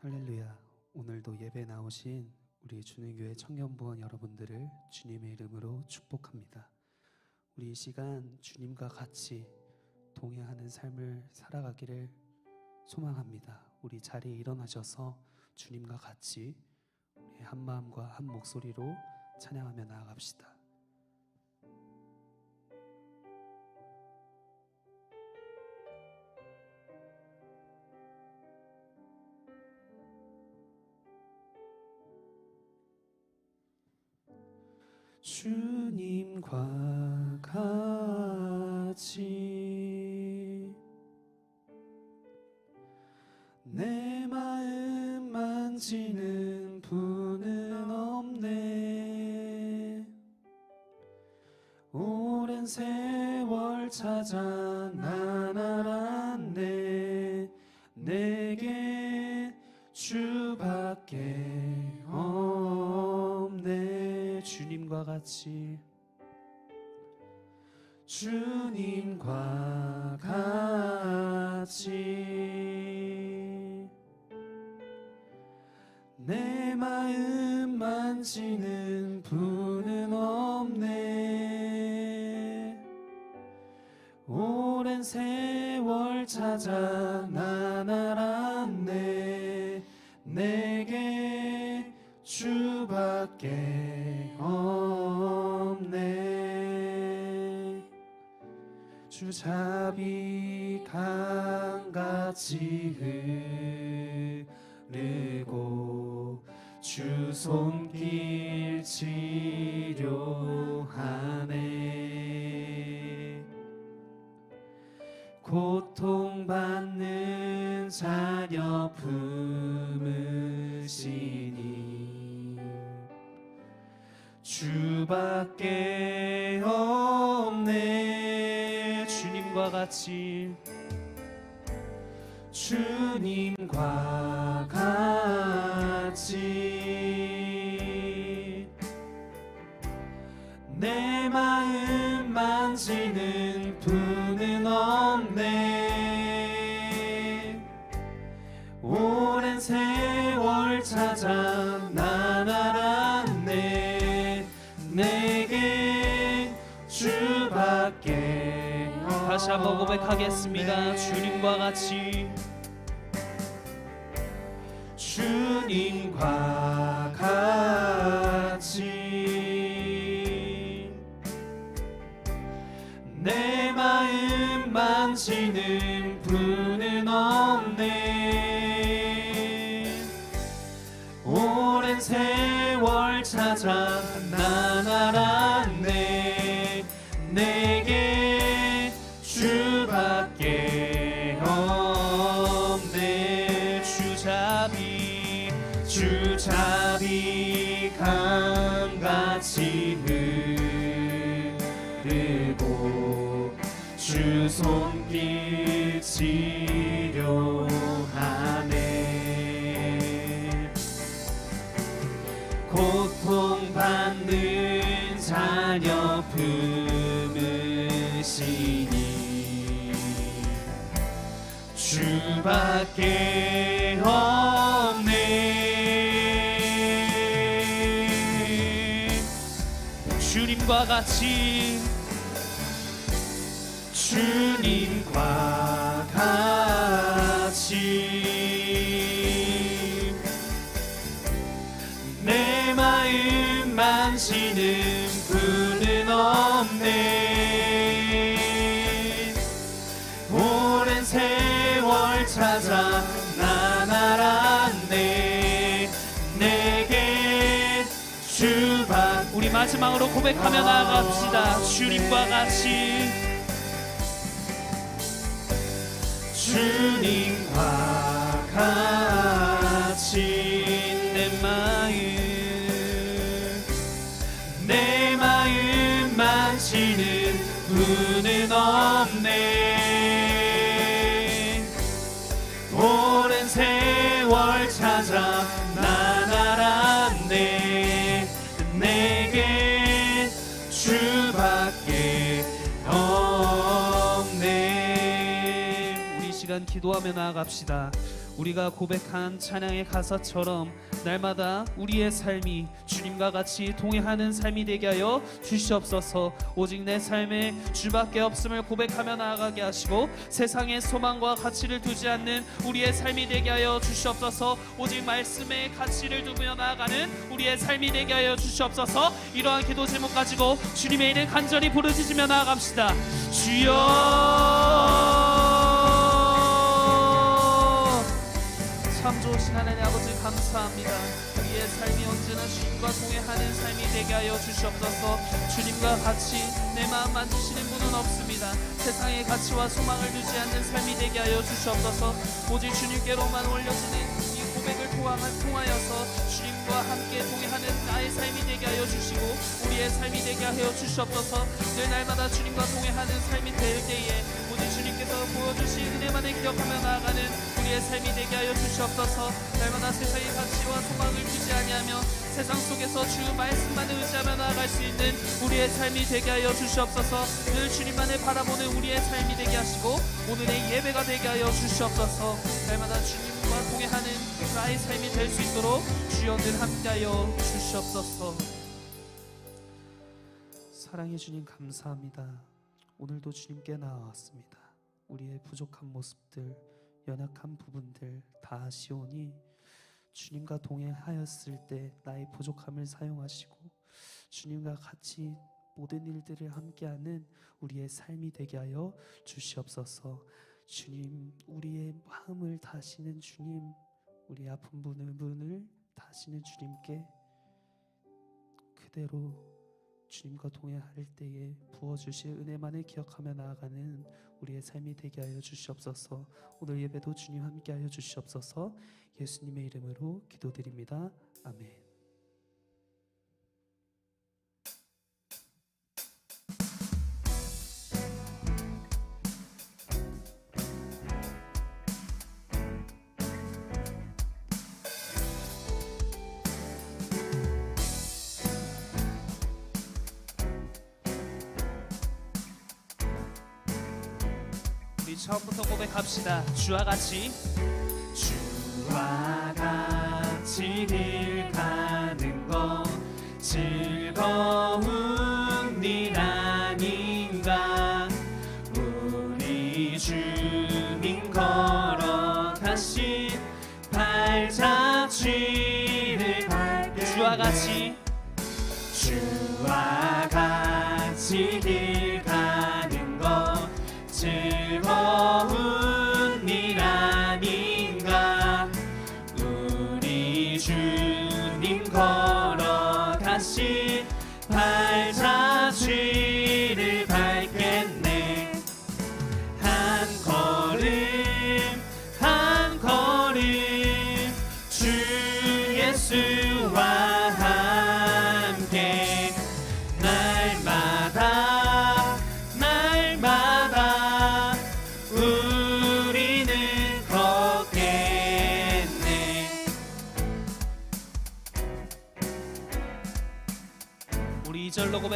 할렐루야. 오늘도 예배 나오신 우리 주님교회 청년부원 여러분들을 주님의 이름으로 축복합니다. 우리 이 시간 주님과 같이 동행하는 삶을 살아가기를 소망합니다. 우리 자리에 일어나셔서 주님과 같이 우리 한 마음과 한 목소리로 찬양하며 나아갑시다. 주님과 같이 내 마음 만지는 분은 없네. 오랜 세월 찾아 난 알았네. 내게 주밖에 없네. 주님과 같이 주님과 같이 내 마음 만지는 분은 없네. 오랜 세월 찾아 난 알았네. 내게 주밖에 없네 주잡이 강같이 흐르고 주 손길 치료하네. 고통받는 자녀 품으시니 주밖에 없네 주님과 같이. 주님과 같이. 내 마음 만지는 분은 없네. 오랜 세월 찾아 다시 한번 고백하겠습니다. 주님과 같이. 주님과 같이. 내 마음 만지는 분은 없네. 오랜 세월 찾아 품으시니 주밖에 없네. 주님과 같이 주님과 마지막으로 고백하며 나아갑시다. 주님과 같이 주님과 같이 내 마음 내 마음 만지는 분은 없네 오랜 세월 찾아 시간 기도하며 나아갑시다. 우리가 고백한 찬양의 가사처럼 날마다 우리의 삶이 주님과 같이 동행하는 삶이 되게 하여 주시옵소서. 오직 내 삶에 주밖에 없음을 고백하며 나아가게 하시고 세상의 소망과 가치를 두지 않는 우리의 삶이 되게 하여 주시옵소서. 오직 말씀에 가치를 두며 나아가는 우리의 삶이 되게 하여 주시옵소서. 이러한 기도 제목 가지고 주님의 이름 간절히 부르짖으며 나아갑시다. 주여. 참 좋으신 하나님 아버지 감사합니다. 우리의 삶이 언제나 주님과 동행하는 삶이 되게 하여 주시옵소서. 주님과 같이 내 마음 만지시는 분은 없습니다. 세상의 가치와 소망을 두지 않는 삶이 되게 하여 주시옵소서. 오직 주님께로만 올려지는 이 고백을 통하- 통하여서 주님과 함께 동행하는 나의 삶이 되게 하여 주시고 우리의 삶이 되게 하여 주시옵소서. 늘 날마다 주님과 동행하는 삶이 될 때에 오직 주님께서 보여주신 은혜만을 기억하며 나아가는 우리의 삶이 되게 하여 주시옵소서 날마다 세상의 가치와 소망을 두지 아니하며 세상 속에서 주 말씀만을 의지하며 나아갈 수 있는 우리의 삶이 되게 하여 주시옵소서 늘 주님만을 바라보는 우리의 삶이 되게 하시고 오늘의 예배가 되게 하여 주시옵소서 날마다 주님과 동행하는 나의 삶이 될 수 있도록 주여 늘 함께하여 주시옵소서 사랑해 주님 감사합니다. 오늘도 주님께 나왔습니다. 우리의 부족한 모습들, 연약한 부분들 다 아시오니 주님과 동행하였을 때 나의 부족함을 사용하시고 주님과 같이 모든 일들을 함께하는 우리의 삶이 되게 하여 주시옵소서. 주님, 우리의 마음을 다시는 주님, 우리 아픈 분을 분을 다시는 주님께 그대로 주님과 동행할 때에 부어주실 은혜만을 기억하며 나아가는 우리의 삶이 되게 하여 주시옵소서. 오늘 예배도 주님 함께 하여 주시옵소서. 예수님의 이름으로 기도드립니다. 아멘. 처음부터 고백합시다. 주와 같이 주와 같이 길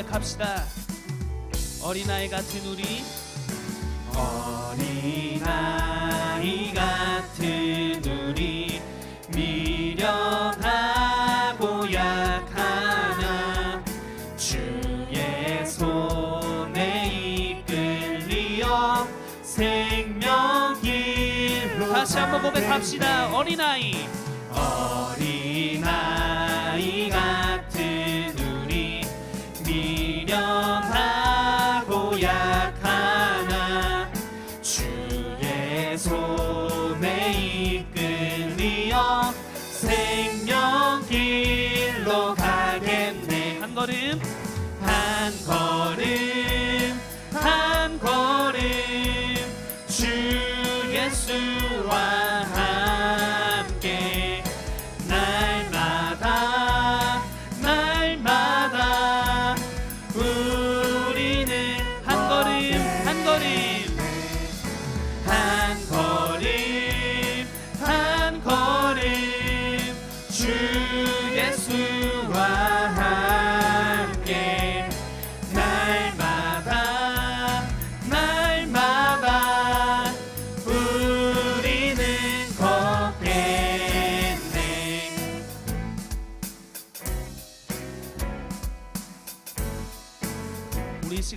고백합시다. 어린아이 같은 우리. 어린아이 같은 우리 미련하고 약하나 주의 손에 이끌리어 생명길로 다시 한번 고백합시다. 어린아이. 어린아이 주 예수와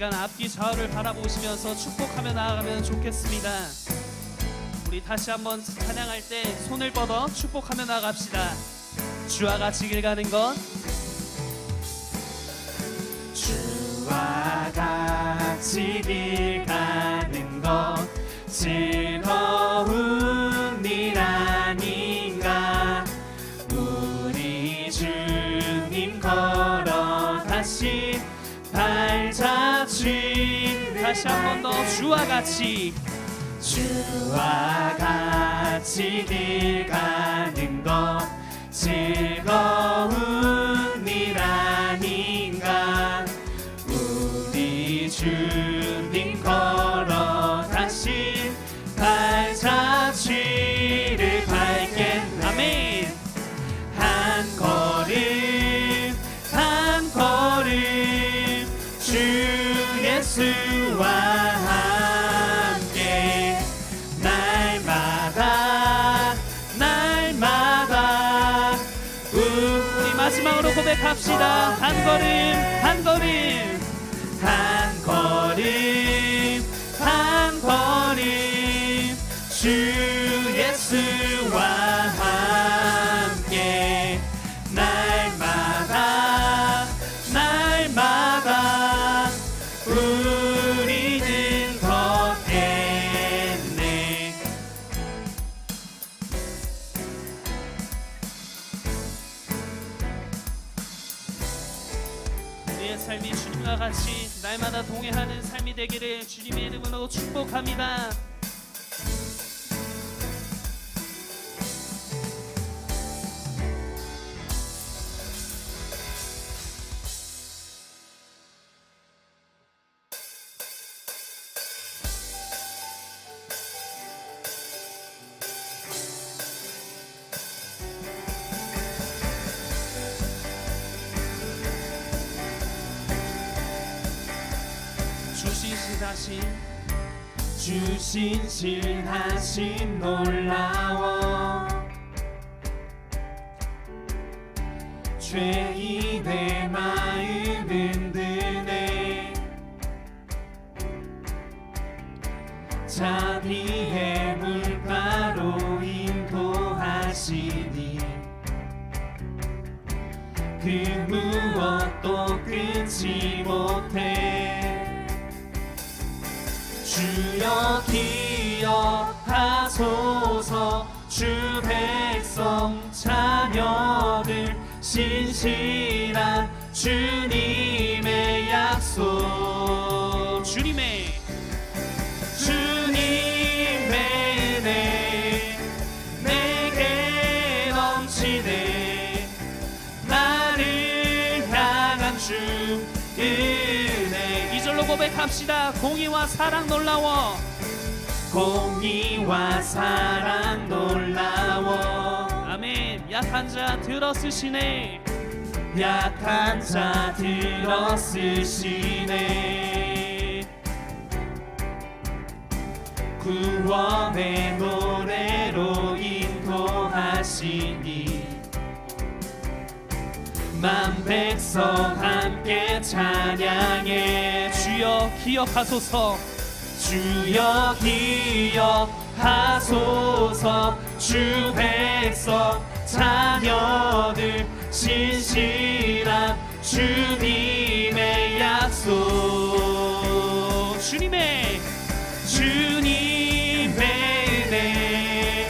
시간 앞뒤 좌우를 바라보시면서 축복하며 나아가면 좋겠습니다. 우리 다시 한번 찬양할 때 손을 뻗어 축복하며 나갑시다. 주와 같이 길 가는 것 주와 같이 길 가는 것 즐거운 다시 한 번 더 주와 같이. 주와 같이 길 가는 것 즐거운 일 아닌가? 우리 주 걸음 한 걸음 날마다 동행하는 삶이 되기를 주님의 이름으로 축복합니다. 주신실하신 주신 실하신 놀라워 죄인의 마음은 드네 자비의 물가로 인도하시니 그 무엇도 끊지 못해 주여 기억하소서. 주 백성 자녀들 신실한 주님 고백합시다. 공의와 사랑 놀라워. 공의와 사랑 놀라워. 아멘. 약한 자 들어쓰시네. 약한 자 들어쓰시네. 구원의 노래로 인도하시니 만 백성 함께 찬양해 주여 기억하소서. 주여 기억하소서. 주 백성 자녀들 신실한 주님의 약속. 주님의 주님의 은혜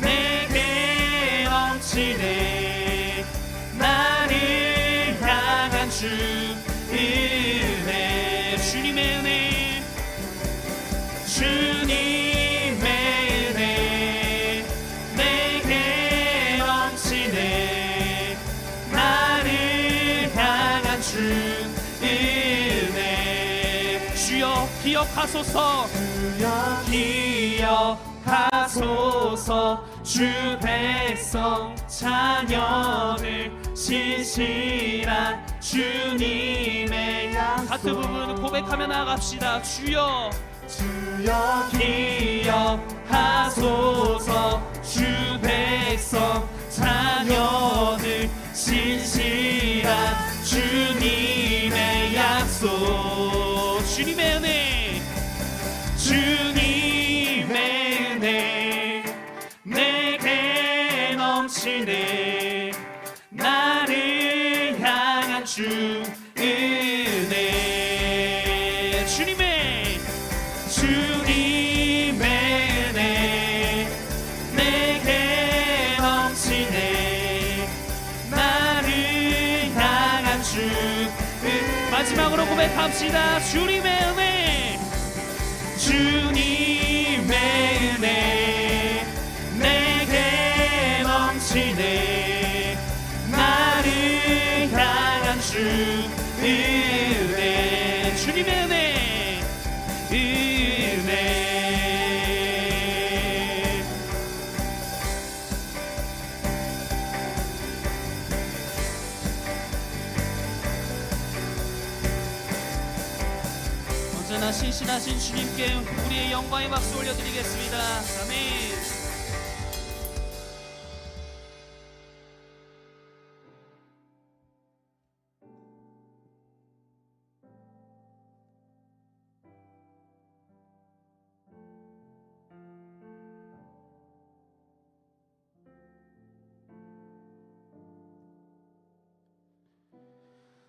내게 넘치네. 나를 향한 주 기억하소서. 주여 기억하소서. 주 백성 자녀들 신실한 주님의 양 같은 부분 고백하며 나갑시다. 주여. 주여 기억하소서. 주 백성 자녀들 신실한 주님의 약속 넘 치네. 나를 향한 주 은혜. 주님의 주님의 은혜. 내게 넘치네. 나를 향한 주 은- 마지막으로 고백합시다. 주님의 은혜 신실하신 주님께 우리의 영광의 박수 올려드리겠습니다. 아멘.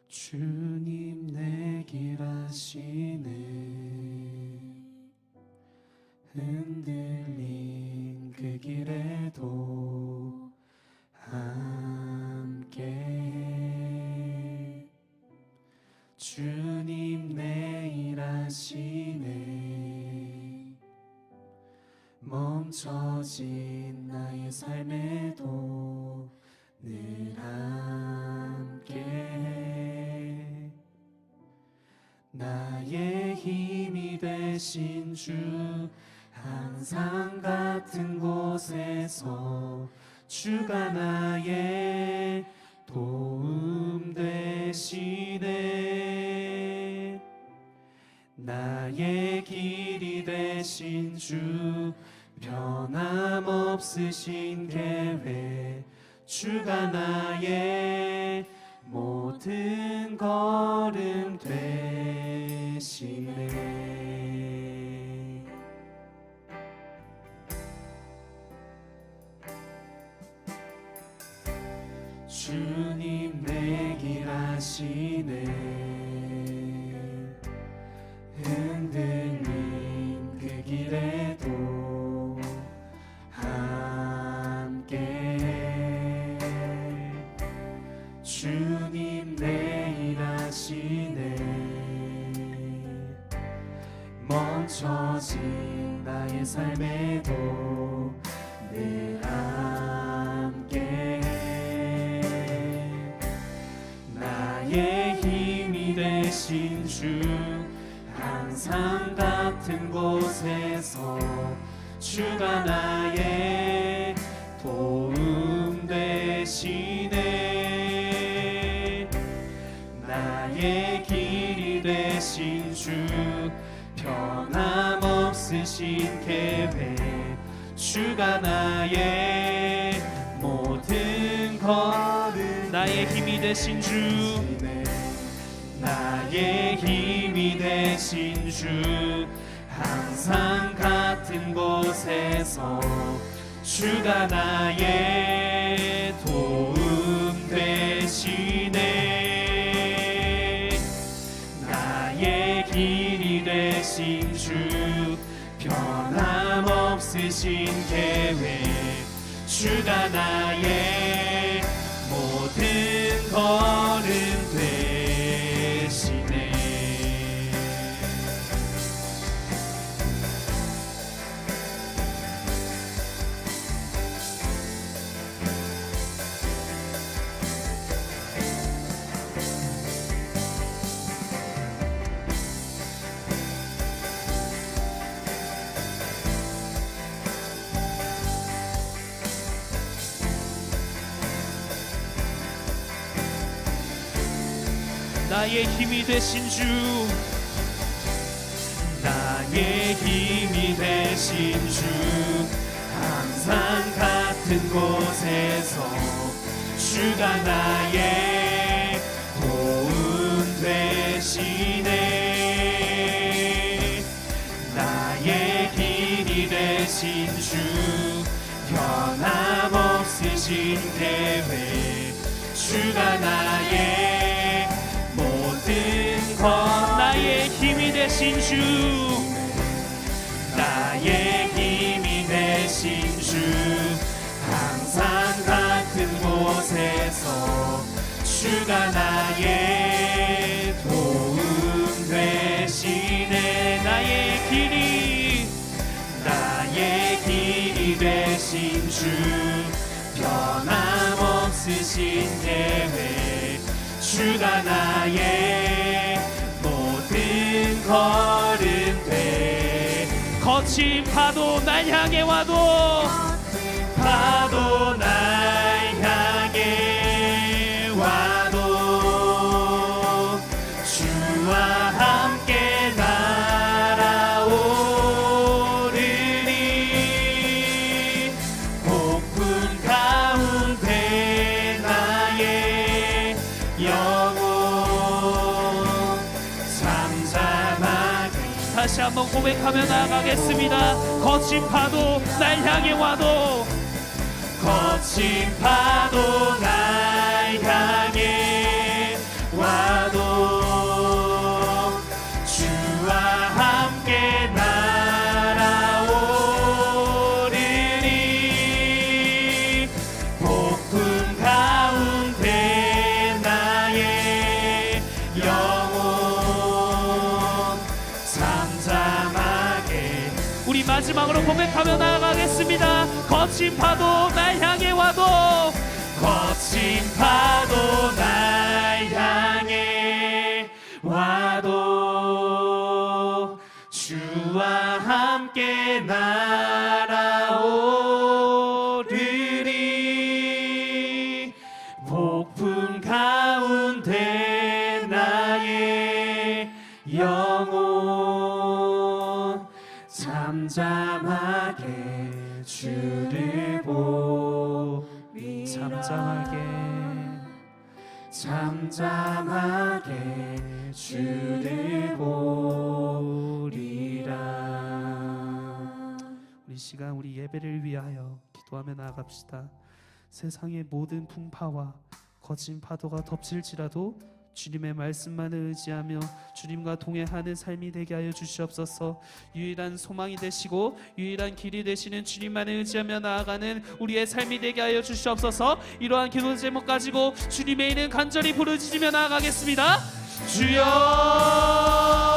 주 흔들린 그 길에도 항상 같은 곳에서 주가 나의 도움 되시네. 나의 길이 되신 주 변함없으신 계획 주가 나의 모든 걸음 되시네 하시네. 흔들린 그 길에도 함께 주님 내 일 하시네. 멈춰진 나의 삶에도 늘함 되신 주 항상 같은 곳에서 주가 나의 도움 되시네 나의 길이 되신 주 변함없으신 계획 주가 나의 모든 걸음 나의 힘이 되신 주. 나의 힘이 되신 주 항상 같은 곳에서 주가 나의 도움 되시네. 나의 길이 되신 주 변함없으신 계획 주가 나의 모든 걸음 나의 힘이 되신 주. 나의 힘이 되신 주. 항상 같은 곳에서 주가 나의 도움 되시네. 나의 길이 되신 주 변함없으신 없으신 계획. 주가 나의 되신 주 나의 힘이 되신 주. 항상 같은 곳에서 주가 나의 도움 되시네. 나의 길이 나의 길이 되신 주. 변함없으신 계획 주가 나의 걸음 돼 거친 파도 날 향해 와도 파도 날 고백하며 나가겠습니다. 거친 파도 날 향해 와도 거친 파도 마지막으로 고백하며 나아가겠습니다. 거친 파도 날 향해 와도 거친 파도 날 주를 보리 잠잠하게 잠잠하게 주를 보리라 우리 시간 우리 예배를 위하여 기도하며 나아갑시다. 세상의 모든 풍파와 거친 파도가 덮칠지라도 주님의 말씀만을 의지하며 주님과 동행하는 삶이 되게 하여 주시옵소서. 유일한 소망이 되시고 유일한 길이 되시는 주님만을 의지하며 나아가는 우리의 삶이 되게 하여 주시옵소서. 이러한 기도 제목 가지고 주님의 이름 간절히 부르짖으며 나아가겠습니다. 주여